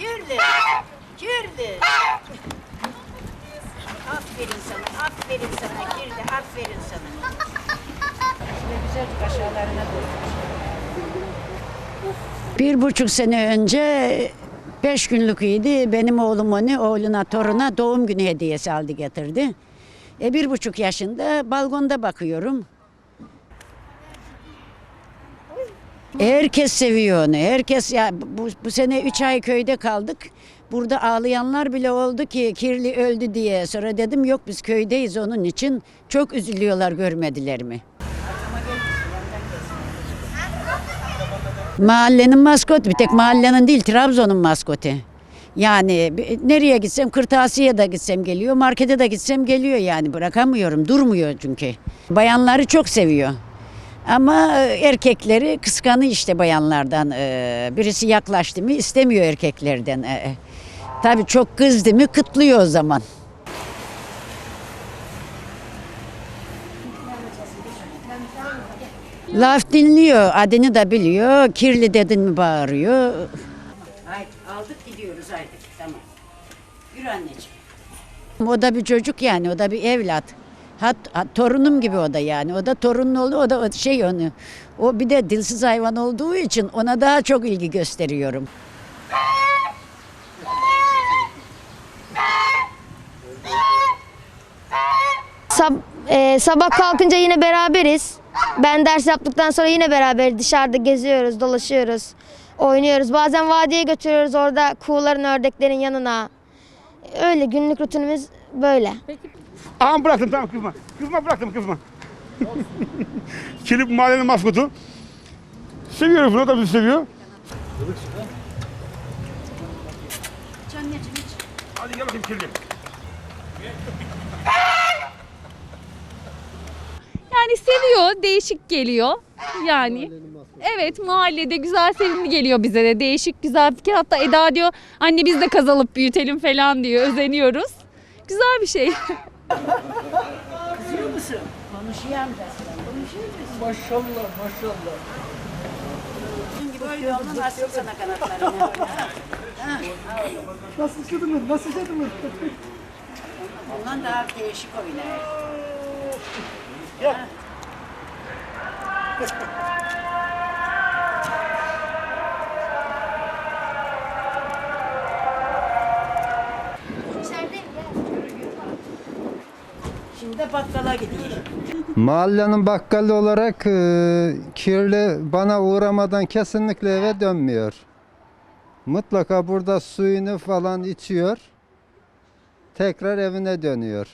Kirli. Kirli. Aferin sana, aferin sana Kirli, aferin sana. Şöyle güzelce aşağılarına doğru. Bir buçuk sene önce beş günlük idi. Benim oğlum onu oğluna toruna doğum günü hediyesi aldı getirdi. E bir buçuk yaşında balkonda bakıyorum. Herkes seviyor onu. Herkes ya bu, bu sene 3 ay köyde kaldık. Burada ağlayanlar bile oldu ki kirli öldü diye. Sonra dedim yok biz köydeyiz onun için. Çok üzülüyorlar görmediler mi? Mahallenin maskotu bir tek mahallenin değil Trabzon'un maskotu. Yani nereye gitsem kırtasiye de gitsem geliyor, markete de gitsem geliyor yani bırakamıyorum durmuyor çünkü. Bayanları çok seviyor. Ama e, erkekleri kıskanıyor işte bayanlardan. E, Birisi yaklaştı mı istemiyor erkeklerden. E. Tabii çok kızdı mı kıtlıyor o zaman. Laf dinliyor, adını da biliyor. Kirli dedin mi bağırıyor. Haydi aldık gidiyoruz haydi. Tamam. Yürü anneciğim. O da bir çocuk yani, o da bir evlat. Hat, hat- torunum gibi o da yani. O da torunun oğlu, o da şey onu. O bir de dilsiz hayvan olduğu için ona daha çok ilgi gösteriyorum. Sab- e, sabah kalkınca yine beraberiz. Ben ders yaptıktan sonra yine beraber dışarıda geziyoruz, dolaşıyoruz, oynuyoruz. Bazen vadiye götürüyoruz orada kuğuların, ördeklerin yanına. Öyle günlük rutinimiz böyle. Ağam bıraktım tamam kızma. Kızma bıraktım kızma. Kilip mahallenin maskotu. Seviyoruz bunu bizi seviyor. Hadi gel bakayım kirli. Yani seviyor, değişik geliyor. Yani evet mahallede güzel sevimli geliyor bize de. Değişik güzel fikir. Hatta Eda diyor anne biz de kazalıp büyütelim falan diyor. Özeniyoruz. Güzel bir şey. Kızıyor musun? Konuşuyor musun? Maşallah maşallah. Şimdi böyle onun asıl sana kanatlarını. Nasıl istediniz? Nasıl istediniz? Ondan daha değişik oynar. Şimdi bakkala gidiyor. Mahallenin bakkalı olarak e, kirli bana uğramadan kesinlikle eve dönmüyor. Mutlaka burada suyunu falan içiyor. Tekrar evine dönüyor.